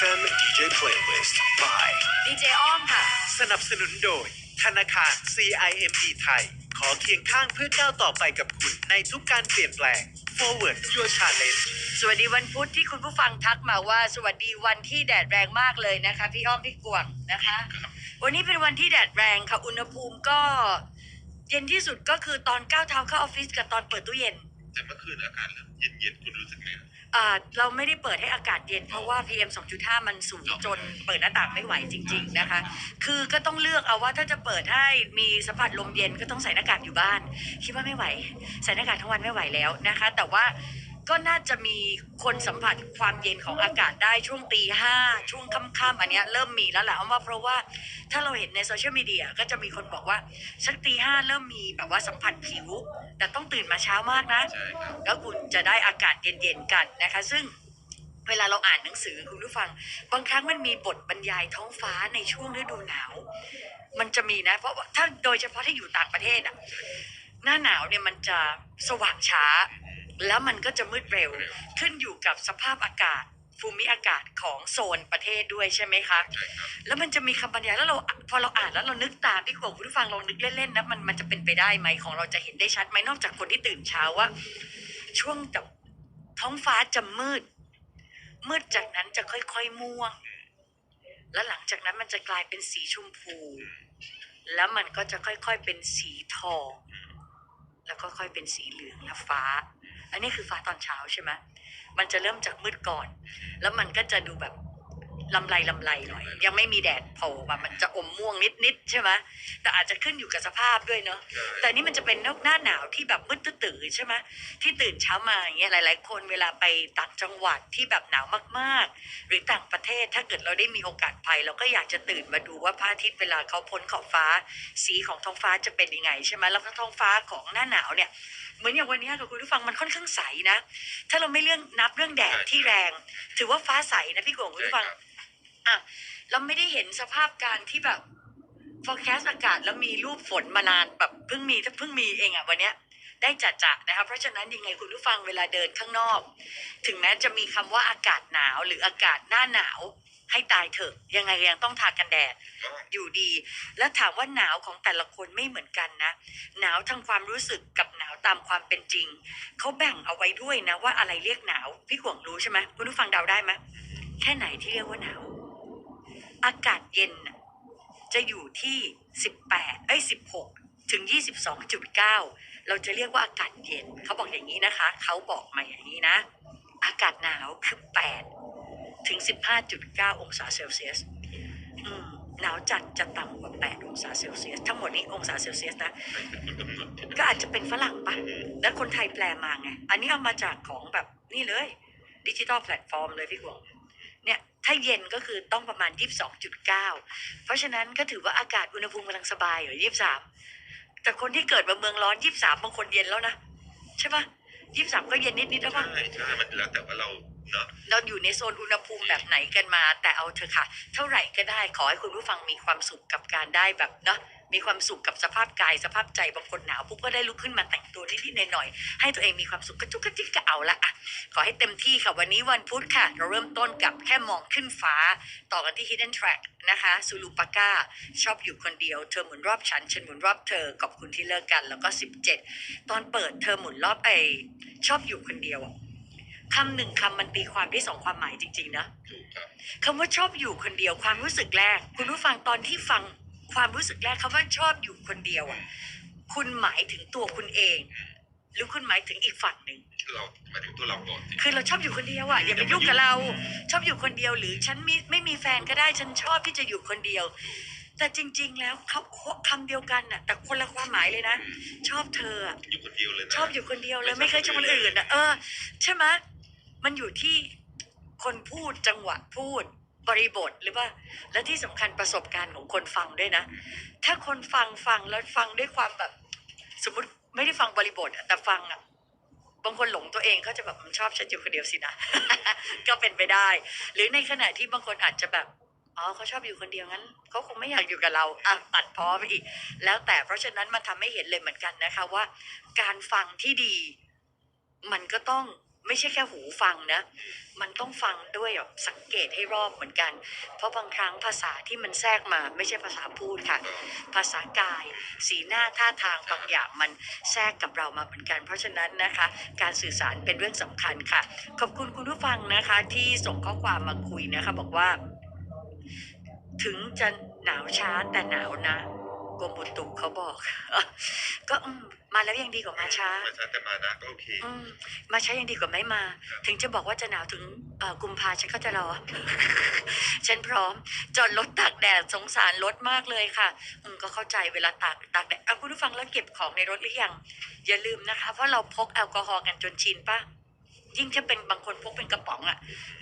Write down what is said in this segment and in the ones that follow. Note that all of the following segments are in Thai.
FM DJ Playlist by ดีเจอ้อมค่ะ สนับสนุนโดย ธนาคาร CIMB ไทย ขอเคียงข้างเพื่อก้าวต่อไปกับคุณในทุกการเปลี่ยนแปลง Forward Your Challenge สวัสดีวันพุธที่คุณผู้ฟังทักมาว่า สวัสดีวันที่แดดแรงมากเลยนะคะ พี่อ้อมพี่กวางนะคะ วันนี้เป็นวันที่แดดแรงค่ะ อุณหภูมิก็ เย็นที่สุดก็คือตอนก้าวเท้าเข้าออฟฟิศกับตอนเปิดตู้เย็น แต่เมื่อคืนอากาศเริ่มเย็นๆคุณรู้สึกไงครับอ่าเราไม่ได้เปิดให้อากาศเย็นเพราะว่า PM 2.5 มันสูงจนเปิดหน้าต่างไม่ไหวจริง ๆนะคะ คือก็ต้องเลือกเอาว่าถ้าจะเปิดให้มีสัมผัสลมเย็นก็ต้องใส่หน้ากากอยู่บ้าน คิดว่าไม่ไหว ใส่หน้ากากทั้งวันไม่ไหวแล้วนะคะ แต่ว่า ก็น่าจะมีคนสัมผัสความเย็นของอากาศได้ช่วงตีห้าช่วงค่ำๆอันเนี้ยเริ่มมีแล้วแหละเอาว่าเพราะว่าถ้าเราเห็นในโซเชียลมีเดียก็จะมีคนบอกว่าสักตีห้าเริ่มมีแบบว่าสัมผัสผิว แต่ต้องตื่นมาเช้ามากนะ ใช่ครับแล้วคุณจะได้อากาศเย็นๆกันนะคะ ซึ่งเวลาเราอ่านหนังสือคุณผู้ฟัง บางครั้งมันมีบทบรรยายท้องฟ้าในช่วงฤดูหนาว มันจะมีนะ เพราะว่าถ้าโดยเฉพาะที่อยู่ต่างประเทศอะ หน้าหนาวเนี่ยมันจะสว่างช้า แล้วมันก็จะมืดเร็ว ขึ้นอยู่กับสภาพอากาศภูมิอากาศของโซนประเทศด้วยใช่ไหมคะใช่ครับแล้วมันจะมีคำบรรยายแล้วเราพอเราอ่านแล้วเรานึกตามที่กวางคุณผู้ฟังลองนึกเล่นๆนะมันมันจะเป็นไปได้ไหมของเราจะเห็นได้ชัดไหมนอกจากคนที่ตื่นเช้าว่า ช่วงแบบท้องฟ้าจะมืด มืดจากนั้นจะค่อยๆม่วง แล้วหลังจากนั้นมันจะกลายเป็นสีชมพู แล้วมันก็จะค่อยๆเป็นสีทอง แล้วก็ค่อยเป็นสีเหลืองและฟ้า อันนี้คือฟ้าตอนเช้าใช่ไหมมันจะเริ่มจากมืดก่อน แล้วมันก็จะดูแบบลำไรลำไรหน่อย ยังไม่มีแดดโผล่มามันจะอมม่วงนิดๆใช่ไหมแต่อาจจะขึ้นอยู่กับสภาพด้วยเนาะแต่นี่มันจะเป็นนกหน้าหนาวที่แบบมืดตื้อๆใช่ไหมที่ตื่นเช้ามาอย่างเงี้ยหลาย ๆ คนเวลาไปต่างจังหวัดที่แบบหนาวมากๆ หรือต่างประเทศถ้าเกิดเราได้มีโอกาสไป เราก็อยากจะตื่นมาดูว่าพระอาทิตย์เวลาเขาพ้นขอบฟ้า สีของท้องฟ้าจะเป็นยังไงใช่ไหมแล้วท้องฟ้าของหน้าหนาวเนี่ย เหมือนอย่างวันนี้ค่ะคุณผู้ฟังมันค่อนข้างใสนะ ถ้าเราไม่เรื่องนับเรื่องแดดที่แรง ถือว่าฟ้าใสนะพี่กวงคุณผู้ฟังอะเราไม่ได้เห็นสภาพการที่แบบ forecast อากาศแล้วมีรูปฝนมานานแบบเพิ่งมีเพิ่งมีเองอะวันเนี้ยได้จัดจะนะคะเพราะฉะนั้นยังไงคุณผู้ฟังเวลาเดินข้างนอก ถึงแม้จะมีคำว่าอากาศหนาวหรืออากาศหน้าหนาว ให้ตายเถอะ ยังไงยังต้องทากันแดด อยู่ดี แล้วถามว่าหนาวของแต่ละคนไม่เหมือนกันนะ หนาวทางความรู้สึกกับหนาว ตามความเป็นจริง เขาแบ่งเอาไว้ด้วยนะว่าอะไรเรียกหนาว พี่ขวงรู้ใช่ไหมคุณผู้ฟังเดาได้ไหมแค่ไหนที่เรียกว่าหนาว อากาศเย็นจะอยู่ที่สิบแปดเอ้ยสิบหกถึงยี่สิบองจุดเก้าเราจะเรียกว่าอากาศเย็น เขาบอกอย่างนี้นะคะ เขาบอกมาอย่างนี้นะ อากาศหนาวคือแปดถึงสิบห้าจุดเก้าองศาเซลเซียสหนาวจัดจะต่ำกว่า8 องศาเซลเซียสทั้งหมดนี้องศาเซลเซียสนะ ก็อาจจะเป็นฝรั่งปะแล้วคนไทยแปลมาไง อันนี้เอามาจากของแบบนี่เลยดิจิตอลแพลตฟอร์มเลยพี่กวงเนี่ยถ้าเย็นก็คือต้องประมาณ 22.9 เพราะฉะนั้นก็ถือว่าอากาศอุณหภูมิกำลังสบายอยู่23 แต่คนที่เกิดมาเมืองร้อน 23บางคนเย็นแล้วนะ ใช่ปะ23 ก็เย็นนิดๆแล้วใช่ปะใช่มันแล้วแต่ว่าเรา เนาะเราอยู่ในโซนอุณหภูมิแบบไหนกันมา แต่เอาเถอะค่ะ เท่าไหร่ก็ได้ขอให้คุณผู้ฟังมีความสุขกับการได้แบบเนาะมีความสุขกับสภาพกายสภาพใจบางคนหนาวปุ๊บก็ได้ลุกขึ้นมาแต่งตัวนิดๆหน่อยๆให้ตัวเองมีความสุขกระจุกกระจิกก็เอาละอะขอให้เต็มที่ค่ะวันนี้วันพุธค่ะ เราเริ่มต้นกับแค่มองขึ้นฟ้า ต่อกันที่ Hidden Track นะคะซูลูปาก้าชอบอยู่คนเดียวเธอหมุนรอบฉันฉันหมุนรอบเธอขอบคุณที่เลิกกันแล้วก็ 17 ตอนเปิดเธอหมุนรอบไอชอบอยู่คนเดียวอะ คำหนึ่งคำมันตีความได้สองความหมายจริงๆนะถูกครับคำว่าชอบอยู่คนเดียวความรู้สึกแรก คุณผู้ฟังตอนที่ฟังความรู้สึกแรกคำว่าชอบอยู่คนเดียวอะ คุณหมายถึงตัวคุณเอง หรือคุณหมายถึงอีกฝั่งหนึ่งเราหมายถึงตัวเราก่อนสิคือเราชอบอยู่คนเดียวอะอย่าไปยุ่งกับเรา ชอบอยู่คนเดียวหรือฉันไม่ไม่มีแฟนก็ได้ฉันชอบที่จะอยู่คนเดียวแต่จริง ๆ แล้วเขาคำเดียวกันน่ะ แต่คนละความหมายเลยนะ ชอบเธออะอยู่คนเดียวเลยนะชอบอยู่คนเดียวเลยไม่เคยชอบคนอื่นอะเออใช่ไหม มันอยู่ที่คนพูดจังหวะพูดบริบทหรือว่า และที่สำคัญประสบการณ์ของคนฟังด้วยนะ ถ้าคนฟังฟังแล้วฟังด้วยความแบบ สมมติไม่ได้ฟังบริบทแต่ฟังอะบางคนหลงตัวเองก็จะแบบมันชอบฉันอยู่คนเดียวสินะ ก็เป็นไปได้ หรือในขณะที่บางคนอาจจะแบบอ๋อเขาชอบอยู่คนเดียวงั้นเขาคงไม่อยากอยู่กับเราอะตัดพ้อไปอีก แล้วแต่เพราะฉะนั้นมันทำให้เห็นเลยเหมือนกันนะคะว่า การฟังที่ดี มันก็ต้อง ไม่ใช่แค่หูฟังนะ มันต้องฟังด้วยแบบสังเกตให้รอบเหมือนกัน เพราะบางครั้งภาษาที่มันแทรกมาไม่ใช่ภาษาพูดค่ะ ภาษากาย สีหน้าท่าทางบางอย่างมันแทรกกับเรามาเหมือนกัน เพราะฉะนั้นนะคะ การสื่อสารเป็นเรื่องสำคัญค่ะ ขอบคุณคุณผู้ฟังนะคะที่ส่งข้อความมาคุยนะคะ บอกว่า ถึงจะหนาวช้าแต่หนาวนะ กรมอุตุเขาบอก ก็อืมมาแล้วยังดีกว่ามาช้า มาช้าแต่มานะก็โอเค อืมมาช้ายังดีกว่าไม่มาครับถึงจะบอกว่าจะหนาวถึงเอ่อกุมภาฉันก็จะรอ ฉันพร้อม จอดรถตากแดดสงสารรถมากเลยค่ะ อืมก็เข้าใจเวลาตากตากแดดเอาคุณผู้ฟังแล้วเก็บของในรถหรือยัง อย่าลืมนะคะ เพราะเราพกแอลกอฮอล์กันจนชินปะยิ่งถ้าเป็นบางคนพกเป็นกระป๋องอะ่ะ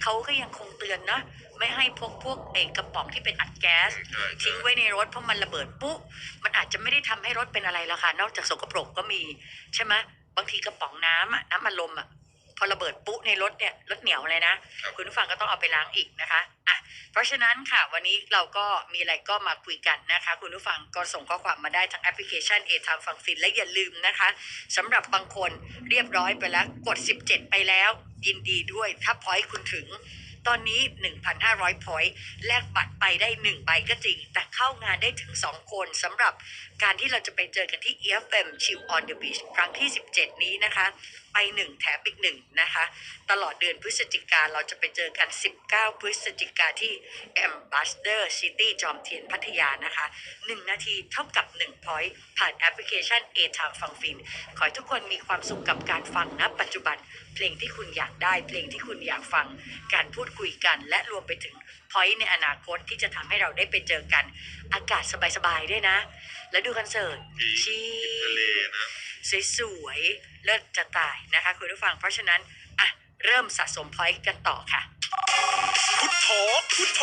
เขาก็ยังคงเตือนนะไม่ให้พกพวกเอกระป๋องที่เป็นอัดแก๊สใช่ใช่ทิ้งไว้ในรถเพราะมันระเบิดปุ๊บมันอาจจะไม่ได้ทำให้รถเป็นอะไรละค่ะ นอกจากสกปรกก็มีใช่ไหมบางทีกระป๋องน้ำอะน้ำมันลมอะพอระเบิดปุ๊ในรถเนี่ยรถเหนียวเลยนะครับคุณผู้ฟังก็ต้องเอาไปล้างอีกนะคะอะเพราะฉะนั้นค่ะวันนี้เราก็มีอะไรก็มาคุยกันนะคะ คุณผู้ฟังก็ส่งข้อความมาได้ทางแอปพลิเคชันเอทามฟังฟินและอย่าลืมนะคะสำหรับบางคนเรียบร้อยไปแล้วกด 17 ไปแล้ว ยินดีด้วยถ้าพอยต์คุณถึง ตอนนี้ 1,500พอยต์แลกบัตรไปได้ 1 ใบก็จริง แต่เข้างานได้ถึง 2 คนสำหรับการที่เราจะไปเจอกันที่ EFM Chill on the Beach ครั้งที่ 17 นี้นะคะ ไป 1 แถมอีก1นะคะ ตลอดเดือนพฤศจิกาเราจะไปเจอกัน 19 พฤศจิกาที่ Ambassador City จอมเทียนพัทยานะคะ 1 นาทีเท่ากับ1พอยต์ผ่านแอปพลิเคชัน A Time ฟังฟิน ขอให้ทุกคนมีความสุขกับการฟังณปัจจุบัน เพลงที่คุณอยากได้ เพลงที่คุณอยากฟัง การพูดคุยกันและรวมไปถึงพอยต์ในอนาคตที่จะทำให้เราได้ไปเจอกัน อากาศสบายๆด้วยนะ แล้วดูคอนเสิร์ตดีชี ทะเลนะ สวยๆ เลิศจะตายนะคะคุณผู้ฟังเพราะฉะนั้นอะเริ่มสะสมพอยต์กันต่อค่ะ พุทโธพุทโธ